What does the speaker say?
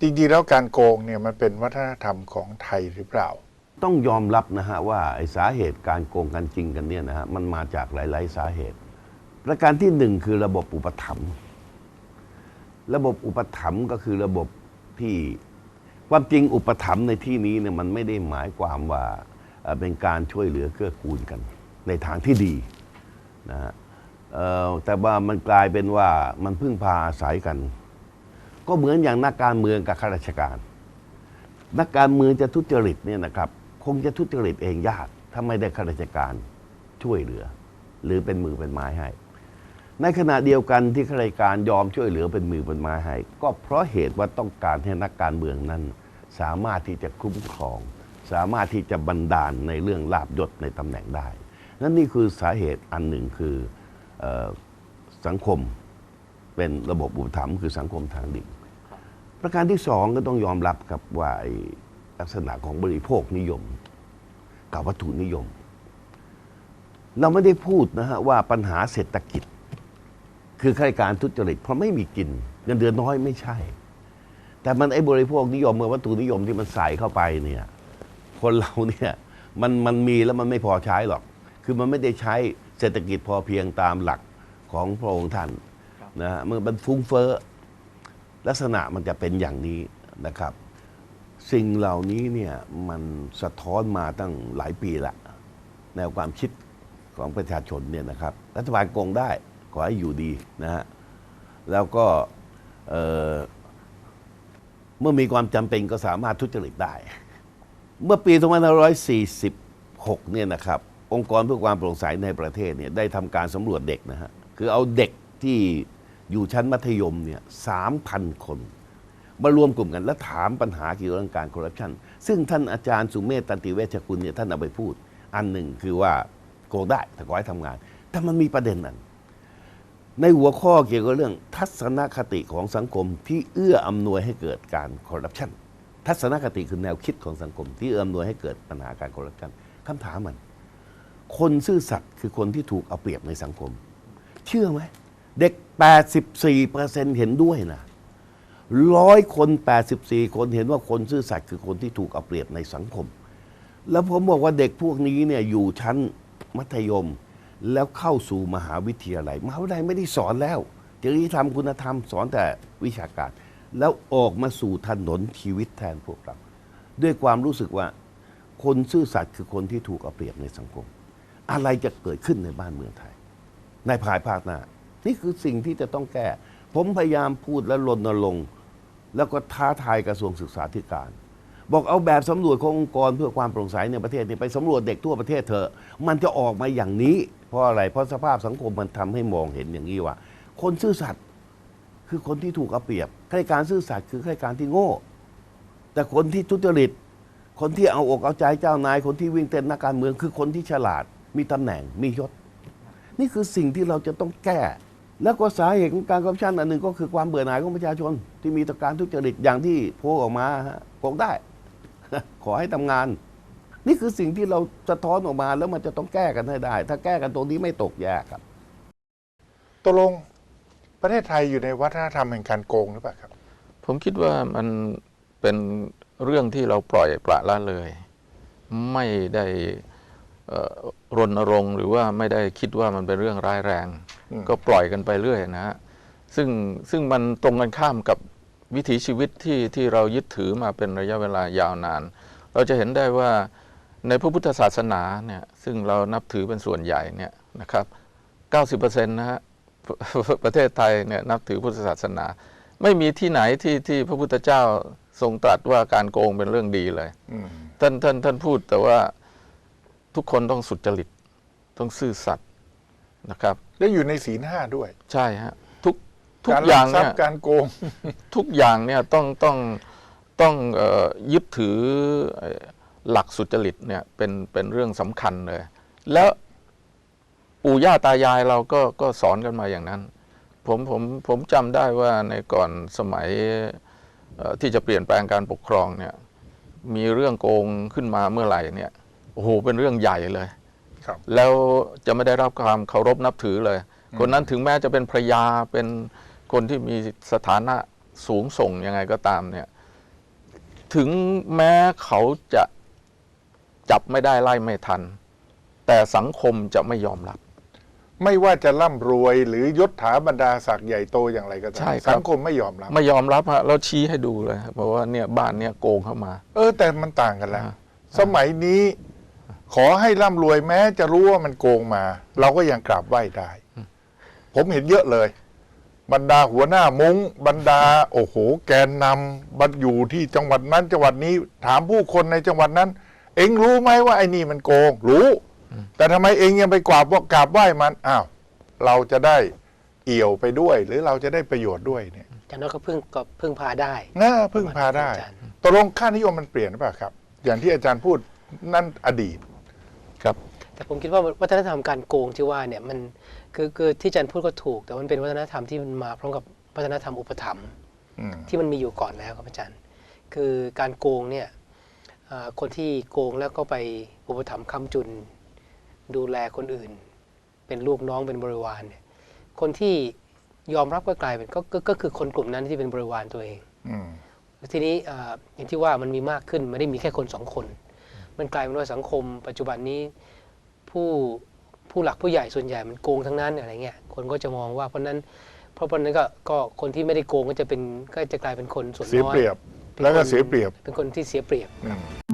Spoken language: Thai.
จริงๆแล้วการโกงเนี่ยมันเป็นวัฒนธรรมของไทยหรือเปล่า ต้องยอมรับนะฮะว่าไอ้สาเหตุการโกงกันจริงกันเนี่ยนะฮะมันมาจากหลาย ๆ สาเหตุ ประการที่หนึ่งคือระบบอุปถัมภ์ระบบอุปถัมภ์ก็คือระบบที่ความจริงอุปถัมภ์ในที่นี้เนี่ยมันไม่ได้หมายความว่าเป็นการช่วยเหลือเกื้อกูลกัน ในทางที่ดีนะฮะแต่ว่ามันกลายเป็นว่ามันพึ่งพาอาศัยกัน ก็เหมือนอย่างนักการเมืองกับข้าราชการ นักการเมืองจะทุจริตเนี่ยนะครับ คงจะทุจริตเองยากถ้าไม่ได้ข้าราชการช่วยเหลือ หรือเป็นมือเป็นไม้ให้ ในขณะเดียวกันที่ข้าราชการยอมช่วยเหลือเป็นมือเป็นไม้ให้ ก็เพราะเหตุว่าต้องการให้นักการเมืองนั้น สามารถที่จะคุ้มครอง สามารถที่จะบันดาลในเรื่องลาบยศในตำแหน่งได้ นั่นนี่คือสาเหตุอันหนึ่งคือออสังคมเป็นระบบอุปถัมภ์คือสังคมทางดิ่ง ประการที่สองก็ต้องยอมรับครับว่าลักษณะของบริโภคนิยม กับวัตถุนิยม เราไม่ได้พูดนะฮะว่าปัญหาเศรษฐกิจ คือข้าราชการทุจริตเพราะไม่มีกินเงินเดือนน้อยไม่ใช่ แต่มันไอ้บริโภคนิยมเมื่อวัตถุนิยมที่มันใส่เข้าไปเนี่ยคนเราเนี่ยมันมันมีแล้วมันไม่พอใช้หรอก คือมันไม่ได้ใช้เศรษฐกิจพอเพียงตามหลักของพระองค์ท่านนะฮะเมื่อมันฟุ้งเฟ้อ ลักษณะมันจะเป็นอย่างนี้นะครับ สิ่งเหล่านี้เนี่ยมันสะท้อนมาตั้งหลายปีละ แนวความคิดของประชาชนเนี่ยนะครับ รัฐบาลโกงได้ขอให้อยู่ดีนะฮะแล้วก็เเมื่อมีความจำเป็นก็สามารถทุจริตได้ เมื่อปี2546เนี่ยนะครับองค์กรเพื่อความโปร่งใสในประเทศเนี่ยได้ทำการสำรวจเด็กนะฮะคือเอาเด็กที่ อยู่ชั้นมัธยมเนี่ย3,000คน มารวมกลุ่มกันแล้วถามปัญหาเกี่ยวกับเรื่องการคอร์รัปชันซึ่งท่านอาจารย์สุเมธตันติเวชกุลเนี่ยท่านเอาไปพูด อันหนึ่งคือว่าโกงได้แต่ขอให้ทำงาน แต่มันมีประเด็นนั้น ในหัวข้อเกี่ยวกับเรื่อง ทัศนคติของสังคมที่เอื้ออำนวยให้เกิดการคอร์รัปชันทัศนคติคือแนวคิดของสังคม ที่เอื้ออำนวยให้เกิดปัญหาการคอร์รัปชันคำถามมัน คนซื่อสัตย์คือคนที่ถูกเอาเปรียบในสังคม เชื่อไหม เด็ก 84%เห็นด้วยนะร้อยคน 84 คนเห็นว่าคนซื่อสัตย์คือคนที่ถูกเอาเปรียบในสังคม แล้วผมบอกว่าเด็กพวกนี้เนี่ยอยู่ชั้นมัธยมแล้วเข้าสู่มหาวิทยาลัย มหาวิทยาลัยไม่ได้สอนแล้วจริยธรรมคุณธรรมสอนแต่วิชาการ แล้วออกมาสู่ถนนชีวิตแทนพวกเรา ด้วยความรู้สึกว่าคนซื่อสัตย์คือคนที่ถูกเอาเปรียบในสังคม อะไรจะเกิดขึ้นในบ้านเมืองไทย ในภายภาคหน้า นี่คือสิ่งที่จะต้องแก้ ผมพยายามพูดและรณรงค์แล้วก็ท้าทายกระทรวงศึกษาธิการ บอกเอาแบบสำรวจขององค์กรเพื่อความโปร่งใสในประเทศนี้ไปสำรวจเด็กทั่วประเทศเถอะมันจะออกมาอย่างนี้ เพราะอะไรเพราะสภาพสังคมมันทำให้มองเห็นอย่างนี้ว่า คนซื่อสัตย์คือคนที่ถูกเอาเปรียบข้าราชการซื่อสัตย์คือข้าราชการที่โง่ แต่คนที่ทุจริต คนที่เอาอกเอาใจเจ้านาย คนที่วิ่งเต้นนักการเมือง คือคนที่ฉลาด มีตำแหน่งมียศ นี่คือสิ่งที่เราจะต้องแก้ แล้วก็สาเหตุของการคอร์รัปชันอันหนึ่งก็คือความเบื่อหน่ายของประชาชน ที่มีต่อการทุจริตอย่างที่โพลออกมาฮะโกงได้ ขอให้ทำงาน นี่คือสิ่งที่เราสะท้อนออกมาแล้วมันจะต้องแก้กันให้ได้ ถ้าแก้กันตรงนี้ไม่ตกแยกครับตกลงประเทศไทยอยู่ในวัฒนธรรมแห่งการโกงหรือเปล่าครับ ผมคิดว่ามันเป็นเรื่องที่เราปล่อยปละละเลย ไม่ได้เอ่อรณรงค์หรือว่าไม่ได้คิดว่ามันเป็นเรื่องร้ายแรงอืม ก็ปล่อยกันไปเรื่อยนะฮะซึ่งซึ่งมันตรงกันข้ามกับวิถีชีวิตที่ที่เรายึดถือมาเป็นระยะเวลายาวนาน เราจะเห็นได้ว่าในพระพุทธศาสนาเนี่ยซึ่งเรานับถือเป็นส่วนใหญ่เนี่ยนะครับ90%นะฮะประเทศไทยเนี่ยนับถือพุทธศาสนา ไม่มีที่ไหนที่ที่พระพุทธเจ้าทรงตรัสว่าการโกงเป็นเรื่องดีเลยอืมท่านท่านท่านพูดแต่ว่าทุกคนต้องสุจริต ต้องซื่อสัตย์ นะครับและอยู่ในศีลห้าด้วย ใช่ฮะทุกทุกการอลัย่ากงทรัพเนี่ยย์การโกง ทุกอย่างเนี่ยต้องต้องต้องเอ่อยึดถือเอ่อหลักสุจริตเนี่ยเป็นเป็นเรื่องสำคัญเลย แล้วปู่ย่าตายายเราก็ก็สอนกันมาอย่างนั้น ผมผมผมจำได้ว่าในก่อนสมัยเอ่อที่จะเปลี่ยนแปลงการปกครองเนี่ยมีเรื่องโกงขึ้นมาเมื่อไหร่เนี่ยโอ้โหเป็นเรื่องใหญ่เลย ครับแล้วจะไม่ได้รับความเคารพนับถือเลย คนนั้นถึงแม้จะเป็นภรรยาเป็นคนที่มีสถานะสูงส่งยังไงก็ตามเนี่ย ถึงแม้เขาจะจับไม่ได้ไล่ไม่ทัน แต่สังคมจะไม่ยอมรับ ไม่ว่าจะร่ำรวยหรือยศถาบรรดาศักดิ์ใหญ่โตอย่างไรก็ตาใช่มครับ สังคมไม่ยอมรับไม่ยอมรับฮะเราชี้ให้ดูเลยครับบอกว่าเนี่ยบ้านเนี่ยโกงเข้ามา เออแต่มันต่างกันแล้วอ่าสมัยนี้ ขอให้ร่ำรวยแม้จะรู้ว่ามันโกงมา เราก็ยังกราบไหว้ได้ ผมเห็นเยอะเลย บรรดาหัวหน้ามง้ง บรรดา โอ้โห แกนนำบัดอยู่ที่จังหวัดนั้นจังหวัดนี้ ถามผู้คนในจังหวัดนั้น เอ็งรู้ไหมว่าไอ้นี่มันโกง รู้ แต่ทำไมเอ็งยังไปกราบว่ากราบไหว้มันอ้าวเราจะได้เอี่ยวไปด้วย หรือเราจะได้ประโยชน์ด้วยเนี่ยอาจารย์น้อยก็พึ่งก็พึ่งพาได้น่าพึ่งพาได้อาจารย์ตกลงค่านิยมมันเปลี่ยนหรือเปล่าครับ อย่างที่อาจารย์พูดนั่นอดีต ครับ แต่ผมคิดว่าวัฒนธรรมการโกงที่ว่าเนี่ยมันคือคือที่อาจารย์พูดก็ถูก แต่มันเป็นวัฒนธรรมที่มันมาพร้อมกับวัฒนธรรมอุปถัมภ์อืมที่มันมีอยู่ก่อนแล้วครับอาจารย์ คือการโกงเนี่ยเอ่อคนที่โกงแล้วก็ไปอุปถัมภ์ค้ำจุน ดูแลคนอื่น เป็นลูกน้องเป็นบริวารเนี่ยคนที่ยอมรับก็กลายเป็นก็ก็ก็คือคนกลุ่มนั้นที่เป็นบริวารตัวเองอืมทีนี้เอ่ออย่างที่ว่ามันมีมากขึ้นไม่ได้มีแค่คนสองคน มันกลายเป็นว่าสังคม ปัจจุบันนี้ผู้ผู้หลักผู้ใหญ่ส่วนใหญ่มันโกงทั้งนั้นอะไรเงี้ยคนก็จะมองว่าเพราะนั้นเพราะเพราะนั้นก็ก็คนที่ไม่ได้โกงก็จะเป็นก็จะกลายเป็นคนส่วนเสียน้อยเปรียบ แล้วก็เสียเปรียบ เป็นคนที่เสียเปรียบ อืม